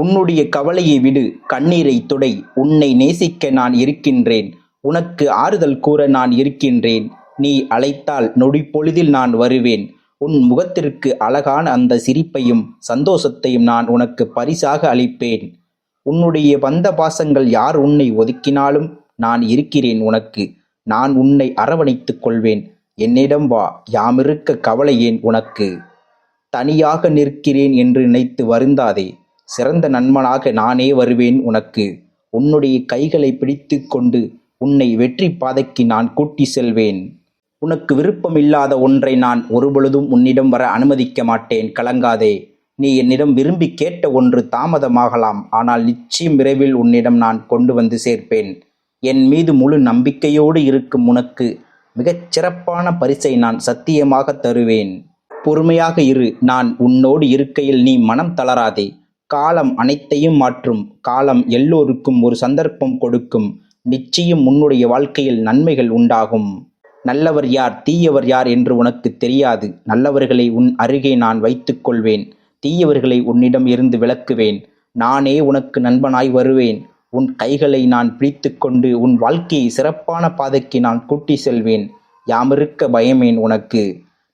உன்னுடைய கவலையை விடு கண்ணீரை துடை. உன்னை நேசிக்க நான் இருக்கின்றேன். உனக்கு ஆறுதல் கூற நான் இருக்கின்றேன். நீ அழைத்தால் நொடிப்பொழுதில் நான் வருவேன். உன் முகத்திற்கு அழகான அந்த சிரிப்பையும் சந்தோஷத்தையும் நான் உனக்கு பரிசாக அளிப்பேன். உன்னுடைய வந்த பாசங்கள் யார் உன்னை ஒதுக்கினாலும் நான் இருக்கிறேன் உனக்கு. நான் உன்னை அரவணைத்துக் கொள்வேன். என்னிடம் வா யாமிருக்க கவலை ஏன் உனக்கு? தனியாக நிற்கிறேன் என்று நினைத்து வருந்தாதே. சிறந்த நண்பனாக நானே வருவேன் உனக்கு. உன்னுடைய கைகளை பிடித்து கொண்டு உன்னை வெற்றி பாதைக்கு நான் கூட்டி செல்வேன். உனக்கு விருப்பமில்லாத ஒன்றை நான் ஒருபொழுதும் உன்னிடம் வர அனுமதிக்க மாட்டேன் கலங்காதே. நீ என்னிடம் விரும்பி கேட்ட ஒன்று தாமதமாகலாம் ஆனால் நிச்சயம் விரைவில் உன்னிடம் நான் கொண்டு வந்து சேர்ப்பேன். என் மீது முழு நம்பிக்கையோடு இருக்கும் உனக்கு மிகச் சிறப்பான பரிசை நான் சத்தியமாக தருவேன். பொறுமையாக இரு நான் உன்னோடு இருக்கையில் நீ மனம் தளராதே. காலம் அனைத்தையும் மாற்றும். காலம் எல்லோருக்கும் ஒரு சந்தர்ப்பம் கொடுக்கும். நிச்சயம் உன்னுடைய வாழ்க்கையில் நன்மைகள் உண்டாகும். நல்லவர் யார்? தீயவர் யார் என்று உனக்கு தெரியாது. நல்லவர்களை உன் அருகே நான் வைத்துக்கொள்வேன் தீயவர்களை உன்னிடம் இருந்து விலக்குவேன். நானே உனக்கு நண்பனாய் வருவேன். உன் கைகளை நான் பிடித்துக்கொண்டு உன் வாழ்க்கையை சிறப்பான பாதைக்கு நான் கூட்டி செல்வேன். யாமிருக்க பயமேன் உனக்கு.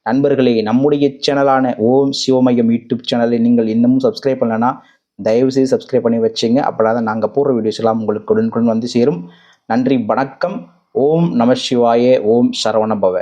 நண்பர்களே நம்முடைய சேனலான ஓம் சிவமயம் யூடியூப் சேனலை நீங்கள் இன்னமும் சப்ஸ்கிரைப் பண்ணலன்னா தயவுசெய்து சப்ஸ்கிரைப் பண்ணி வச்சுங்க. அப்போ நாங்கள் போடுற வீடியோஸ் எல்லாம் உங்களுக்கு உடனுக்குடன் வந்து சேரும். நன்றி வணக்கம். ஓம் நம சிவாய ஓம் சரவண பவ.